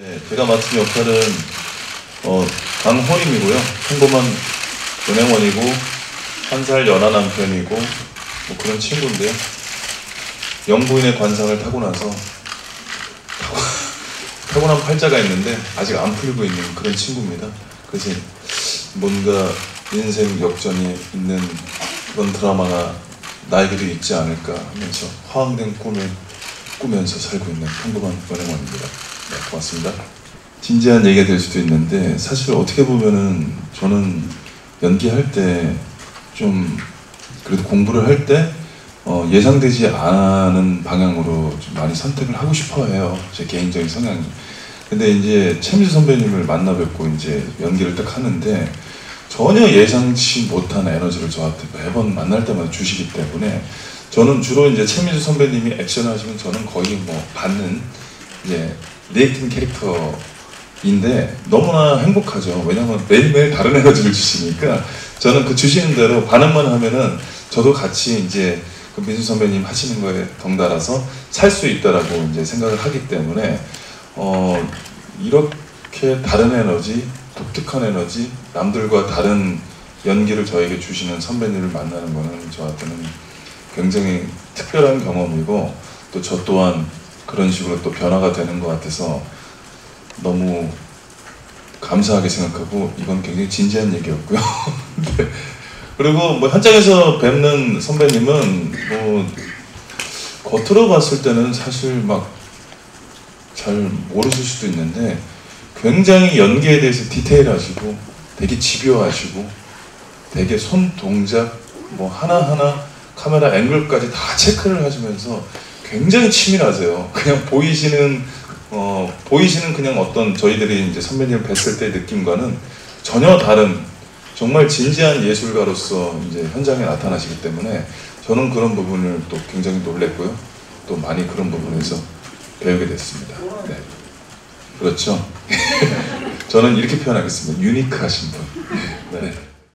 네, 제가 맡은 역할은 어, 강호림이고요. 평범한 은행원이고 한 살 연하 남편이고 뭐 그런 친구인데요. 영부인의 관상을 타고 나서 타고, 타고난 팔자가 있는데 아직 안 풀리고 있는 그런 친구입니다. 그래서 뭔가 인생 역전이 있는 그런 드라마가 나에게도 있지 않을까 하면서 화학된 꿈을 꾸면서 살고 있는 평범한 은행원입니다. 네, 고맙습니다. 진지한 얘기가 될 수도 있는데 사실 어떻게 보면은 저는 연기할 때 좀 그래도 공부를 할때 어, 예상되지 않은 방향으로 좀 많이 선택을 하고 싶어 해요. 제 개인적인 성향이. 근데 이제 최민수 선배님을 만나 뵙고 이제 연기를 딱 하는데 전혀 예상치 못한 에너지를 저한테 매번 만날 때마다 주시기 때문에 저는 주로 이제 최민수 선배님이 액션을 하시면 저는 거의 뭐 받는 이제 리액팅 캐릭터인데 너무나 행복하죠. 왜냐하면 매일매일 다른 에너지를 주시니까 저는 그 주시는 대로 반응만 하면은 저도 같이 이제 그 민수 선배님 하시는 거에 덩달아서 살 수 있다라고 이제 생각을 하기 때문에 어 이렇게 다른 에너지, 독특한 에너지, 남들과 다른 연기를 저에게 주시는 선배님을 만나는 거는 저한테는 굉장히 특별한 경험이고 또 저 또한 그런 식으로 또 변화가 되는 것 같아서 너무 감사하게 생각하고 이건 굉장히 진지한 얘기였고요. 네. 그리고 뭐 현장에서 뵙는 선배님은 뭐 겉으로 봤을 때는 사실 막 잘 모르실 수도 있는데 굉장히 연기에 대해서 디테일하시고 되게 집요하시고 되게 손 동작 뭐 하나하나 카메라 앵글까지 다 체크를 하시면서 굉장히 치밀하세요. 그냥 보이시는 어, 보이시는 그냥 어떤 저희들이 이제 선배님을 뵀을 때 느낌과는 전혀 다른 정말 진지한 예술가로서 이제 현장에 나타나시기 때문에 저는 그런 부분을 또 굉장히 놀랬고요. 또 많이 그런 부분에서 배우게 됐습니다. 네. 그렇죠. 저는 이렇게 표현하겠습니다. 유니크하신 분.